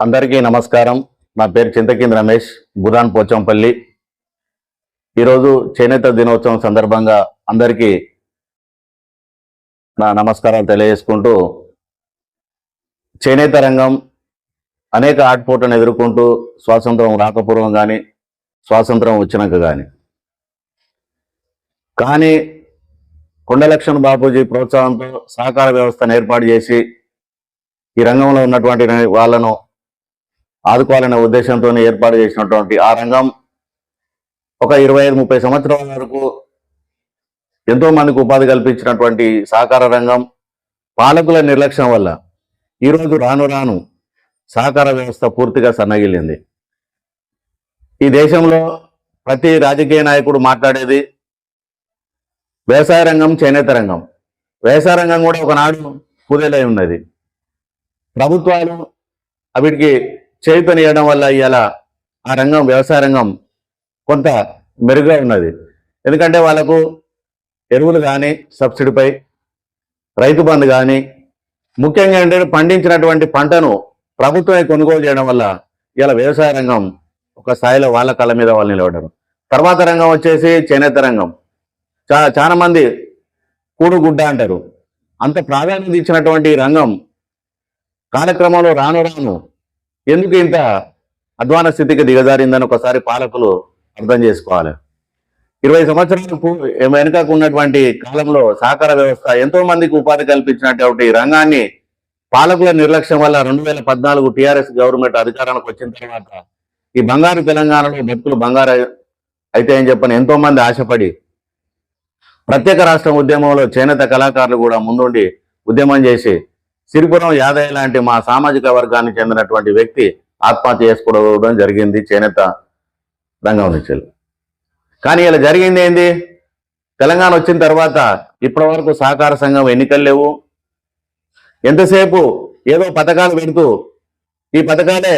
అందరికీ నమస్కారం. నా పేరు చింతకింద రమేష్ బుధాన్ పోచంపల్లి. ఈరోజు చేనేత దినోత్సవం సందర్భంగా అందరికీ నా నమస్కారాలు తెలియజేసుకుంటూ చేనేత రంగం అనేక ఆటపోటను ఎదుర్కొంటూ స్వాతంత్రం రాకపూర్వం కానీ స్వాతంత్రం వచ్చినాక కానీ కానీ కొండలక్ష్మణ్ బాపూజీ ప్రోత్సాహంతో సహకార వ్యవస్థను ఏర్పాటు చేసి ఈ రంగంలో ఉన్నటువంటి వాళ్ళను ఆదుకోవాలనే ఉద్దేశంతో ఏర్పాటు చేసినటువంటి ఆ రంగం ఒక ఇరవై ఐదు ముప్పై సంవత్సరాల వరకు ఎంతో మందికి ఉపాధి కల్పించినటువంటి సహకార రంగం పాలకుల నిర్లక్ష్యం వల్ల ఈరోజు రాను రాను సహకార వ్యవస్థ పూర్తిగా సన్నగిల్లింది. ఈ దేశంలో ప్రతి రాజకీయ నాయకుడు మాట్లాడేది వ్యవసాయ రంగం చేనేత రంగం. వ్యవసాయ రంగం కూడా ఒకనాడు కుదేలై ఉన్నది. ప్రభుత్వాలు వీటికి చేయుతనియడం వల్ల ఇవాళ ఆ రంగం వ్యవసాయ రంగం కొంత మెరుగ్గా ఉన్నది. ఎందుకంటే వాళ్ళకు ఎరువులు కానీ సబ్సిడీపై రైతు బంధు కానీ ముఖ్యంగా ఏంటంటే పండించినటువంటి పంటను ప్రభుత్వమే కొనుగోలు చేయడం వల్ల ఇలా వ్యవసాయ రంగం ఒక స్థాయిలో వాళ్ళ కళ్ళ మీద వాళ్ళు నిలబడ్డారు. తర్వాత రంగం వచ్చేసి చేనేత రంగం. చా చాలా మంది కూడు గుడ్డ అంటారు. అంత ప్రాధాన్యత ఇచ్చినటువంటి రంగం కాలక్రమంలో రాను రాను ఎందుకు ఇంత అధ్వాన స్థితికి దిగజారిందని ఒకసారి పాలకులు అర్థం చేసుకోవాలి. ఇరవై సంవత్సరాలకు వెనుకకు ఉన్నటువంటి కాలంలో సహకార వ్యవస్థ ఎంతో మందికి ఉపాధి కల్పించినటువంటి రంగాన్ని పాలకుల నిర్లక్ష్యం వల్ల రెండు వేల పద్నాలుగు టీఆర్ఎస్ గవర్నమెంట్ అధికారానికి వచ్చిన తర్వాత ఈ బంగారు తెలంగాణలో బతుకులు బంగారు అయితే అని చెప్పని ఎంతో మంది ఆశపడి ప్రత్యేక రాష్ట్రం ఉద్యమంలో చేనేత కళాకారులు కూడా ముందుండి ఉద్యమం చేసి సిరిపురం యాదయ్య లాంటి మా సామాజిక వర్గానికి చెందినటువంటి వ్యక్తి ఆత్మహత్య చేసుకోవడం జరిగింది చేనేత రంగం నుంచి. కానీ ఇలా జరిగింది ఏంది? తెలంగాణ వచ్చిన తర్వాత ఇప్పటి వరకు సహకార సంఘం ఎన్నికలు లేవు. ఎంతసేపు ఏదో పథకాలు పెడుతూ ఈ పథకాలే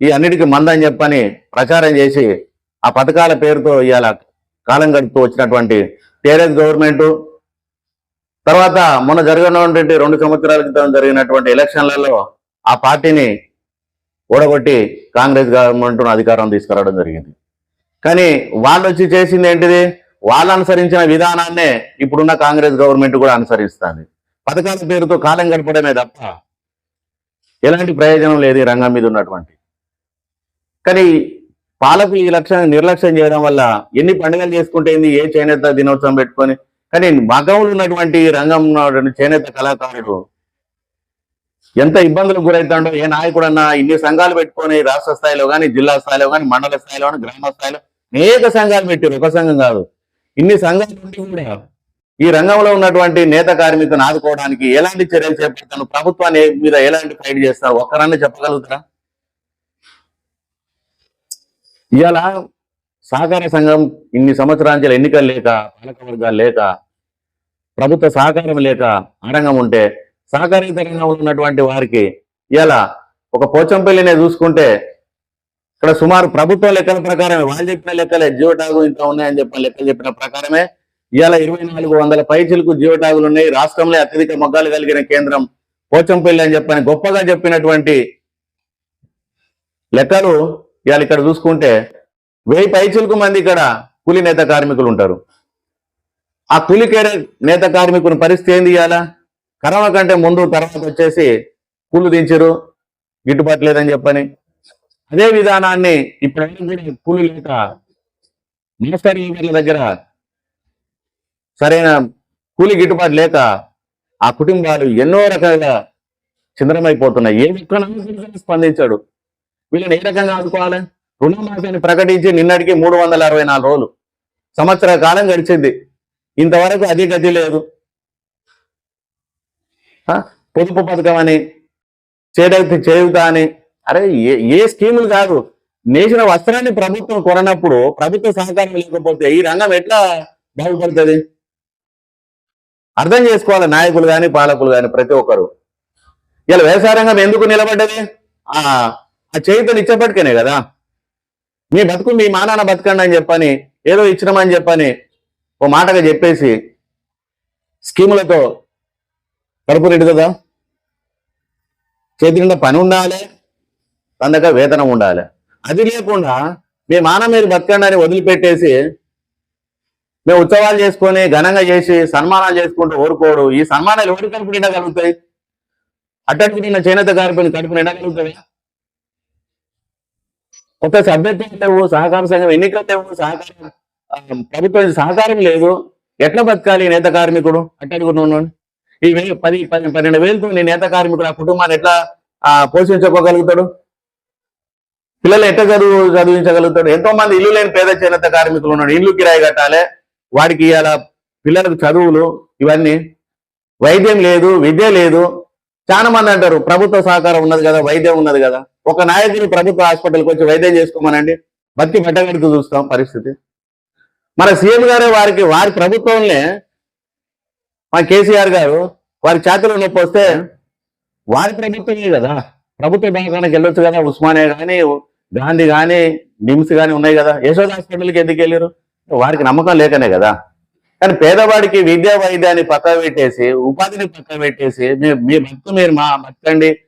ఈ అన్నిటికీ మందని చెప్పని ప్రచారం చేసి ఆ పథకాల పేరుతో ఇవాళ కాలం గడుపుతూ వచ్చినటువంటి టీఆర్ఎస్ గవర్నమెంటు తర్వాత మొన్న జరగనటువంటి రెండు సంవత్సరాల క్రితం జరిగినటువంటి ఎలక్షన్లలో ఆ పార్టీని ఓడగొట్టి కాంగ్రెస్ గవర్నమెంట్ అధికారం తీసుకురావడం జరిగింది. కానీ వాళ్ళు వచ్చి చేసింది ఏంటిది? వాళ్ళు అనుసరించిన విధానాన్నే ఇప్పుడున్న కాంగ్రెస్ గవర్నమెంట్ కూడా అనుసరిస్తుంది. పథకాల పేరుతో కాలం గడపడమే తప్ప ఎలాంటి ప్రయోజనం లేదు ఈ రంగం మీద ఉన్నటువంటి. కానీ పాలకులు ఈ లక్ష్యం నిర్లక్ష్యం చేయడం వల్ల ఎన్ని పండుగలు చేసుకుంటే ఏ చేనేత దినోత్సవం పెట్టుకొని కానీ మగవులు ఉన్నటువంటి రంగం చేనేత కళాకారుడు ఎంత ఇబ్బందులకు గురవుతాడో ఏ నాయకుడన్నా ఇన్ని సంఘాలు పెట్టుకొని రాష్ట్ర స్థాయిలో కానీ జిల్లా స్థాయిలో కానీ మండల స్థాయిలో కానీ గ్రామ స్థాయిలో అనేక సంఘాలు పెట్టారు ఒక సంఘం కాదు. ఇన్ని సంఘాలు ఉండి కూడా ఈ రంగంలో ఉన్నటువంటి నేత కార్మికులను ఆదుకోవడానికి ఎలాంటి చర్యలు చేపడతాను ప్రభుత్వాన్ని మీద ఎలాంటి ఫైట్ చేస్తారు? ఒక్కరన్నా చెప్పగలుగుతారా? ఇవాళ సహకార సంఘం ఇన్ని సంవత్సరాల ఎన్నికలు లేక పాలకవర్గాలు లేక ప్రభుత్వ సహకారం లేక ఆడంగం ఉంటే సహకారేతర ఉన్నటువంటి వారికి ఇలా ఒక పోచంపల్లినే చూసుకుంటే ఇక్కడ సుమారు ప్రభుత్వ లెక్కల ప్రకారమే వాళ్ళు చెప్పిన లెక్కలే జియో ఇంకా ఇంత ఉన్నాయని చెప్పిన లెక్కలు చెప్పిన ప్రకారమే ఇవాళ ఇరవై నాలుగు వందల పైచిలకు జియో ట్యాగులు ఉన్నాయి. రాష్ట్రంలో అత్యధిక మొగ్గాలు కలిగిన కేంద్రం పోచంపల్లి అని చెప్పని గొప్పగా చెప్పినటువంటి లెక్కలు ఇవాళ ఇక్కడ చూసుకుంటే వెయ్యి పైచులకు మంది ఇక్కడ కూలి నేత కార్మికులు ఉంటారు. ఆ కూలి నేత కార్మికుని పరిస్థితి ఏం తీయాలా కరోనా కంటే ముందు తర్వాత వచ్చేసి కూలు దించరు గిట్టుబాటు లేదని చెప్పని. అదే విధానాన్ని ఇప్పుడు కూడా కూలి లేక మాస్టర్ దగ్గర సరైన కూలి గిట్టుబాటు లేక ఆ కుటుంబాలు ఎన్నో రకాలుగా చిందరమైపోతున్నాయి. ఏ స్పందించాడు. వీళ్ళని ఏ రకంగా ఆదుకోవాలి? రుణమాఫీని ప్రకటించి నిన్నటికి మూడు వందల అరవై నాలుగు రోజులు. సంవత్సర కాలం గడిచింది. ఇంతవరకు అది గతి లేదు. ఆ, పొదుపు పథకం అని చేడైతే చేయుతా అని. అరే ఏ ఏ స్కీములు కాదు. నేసిన వస్త్రాన్ని ప్రభుత్వం కొననప్పుడు ప్రభుత్వ సహకారం లేకపోతే ఈ రంగం ఎట్లా బాగుపడుతుంది? అర్థం చేసుకోవాలి నాయకులు కానీ పాలకులు కానీ ప్రతి ఒక్కరు. ఇలా వ్యవసాయ రంగం ఎందుకు నిలబడ్డది? ఆ ఆ చేయుతలు కదా. మీ బతుకు మీ మానాన్న బతకండి అని చెప్పని ఏదో ఇచ్చినామని చెప్పని ఓ మాటగా చెప్పేసి స్కీములతో కడుపు కదా? చేతి నిండా పని ఉండాలి తన వేతనం ఉండాలి. అది లేకుండా మీ మాన మీరు బతకండి అని వదిలిపెట్టేసి మేము ఉత్సవాలు చేసుకొని ఘనంగా చేసి సన్మానాలు చేసుకుంటూ ఊరుకోడు ఈ సన్మానాలు ఎవరి కడుపు నిండగలుగుతాయి అట్టడికి నిన్న చేనేత కార్మికుని కడుపు నిండగలుగుతాయి ఒక సభ్యత్వం లేవు సహకార సంఘం ఎన్నికలు లేవు సహకారం ప్రభుత్వం సహకారం లేదు. ఎట్లా బతకాలి నేత కార్మికుడు? అట్టడుగుతున్నాను ఈ వెయ్యి పది పది పన్నెండు వేలతో నీ నేత కార్మికుడు ఆ కుటుంబాన్ని ఎట్లా ఆ, పోషించుకోగలుగుతాడు? పిల్లలు ఎట్లా చదువు చదివించగలుగుతాడు? ఎంతో మంది ఇల్లు లేని పేద చేనేత కార్మికులు ఉన్నాడు ఇల్లు కిరాయి కట్టాలి వాడికి ఇవాళ పిల్లలకు చదువులు ఇవన్నీ. వైద్యం లేదు విద్య లేదు. చాలా మంది అంటారు ప్రభుత్వ సహకారం ఉన్నది కదా వైద్యం ఉన్నది కదా. ఒక నాయకుని ప్రభుత్వ హాస్పిటల్కి వచ్చి వైద్యం చేసుకోమనండి. బతికి పెట్టగడుతూ చూస్తాం పరిస్థితి. మన సీఎం గారే వారికి వారి ప్రభుత్వంలో. మా కేసీఆర్ గారు వారి చేతిలో నొప్పి వస్తే వారి ప్రభుత్వమే కదా. ప్రభుత్వ దవాఖానకి వెళ్ళొచ్చు కదా ఉస్మానియా కానీ గాంధీ కానీ నిమ్స్ కానీ ఉన్నాయి కదా. యశోద హాస్పిటల్కి ఎందుకు వెళ్ళారు? వారికి నమ్మకం లేకనే కదా. కానీ పేదవాడికి విద్యా వైద్యాన్ని పక్క పెట్టేసి ఉపాధిని పక్క పెట్టేసి మీ మీ భక్తు మీరు మా బతకండి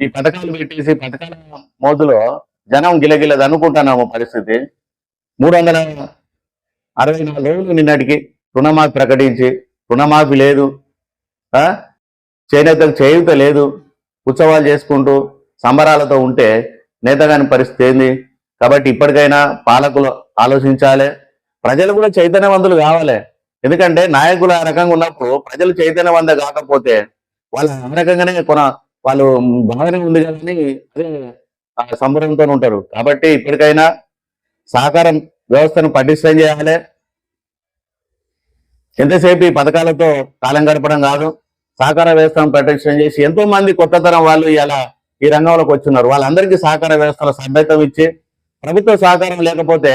ఈ పథకాలు పెట్టేసి పథకాల మోదులో జనం గిలగిలది అనుకుంటున్నాము పరిస్థితి. మూడు వందల అరవై నాలుగు రోజులు నిన్నటికి రుణమాఫీ ప్రకటించి రుణమాఫీ లేదు ఆ? చేనేతకు చేయూత లేదు ఉత్సవాలు చేసుకుంటూ సంబరాలతో ఉంటే నేతగాని పరిస్థితి ఏంది? కాబట్టి ఇప్పటికైనా పాలకులు ఆలోచించాలి. ప్రజలు కూడా చైతన్యవంతులు కావాలి. ఎందుకంటే నాయకులు ఆ రకంగా ఉన్నప్పుడు ప్రజలు చైతన్యవంత కాకపోతే వాళ్ళు ఆ రకంగానే కొన వాళ్ళు బాగానే ఉంది కానీ అదే ఆ సంబరంతో ఉంటారు. కాబట్టి ఇప్పటికైనా సహకారం వ్యవస్థను పటిష్టం చేయాలి. ఎంతసేపు ఈ పథకాలతో కాలం గడపడం కాదు సహకార వ్యవస్థను పటిష్టం చేసి ఎంతో మంది కొత్త తరం వాళ్ళు ఇలా ఈ రంగంలోకి వచ్చున్నారు. వాళ్ళందరికీ సహకార వ్యవస్థలో సభ్యత్వం ఇచ్చి ప్రభుత్వ సహకారం లేకపోతే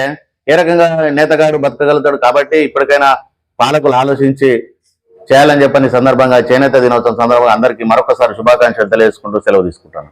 ఏ రకంగా నేతగాడు బతకగలుగుతాడు? కాబట్టి ఇప్పటికైనా పాలకులు ఆలోచించి చేయాలని చెప్పని సందర్భంగా చేనేత దినోత్సవం సందర్భంగా అందరికీ మరొకసారి శుభాకాంక్షలు తెలియజేసుకుంటూ సెలవు తీసుకుంటాను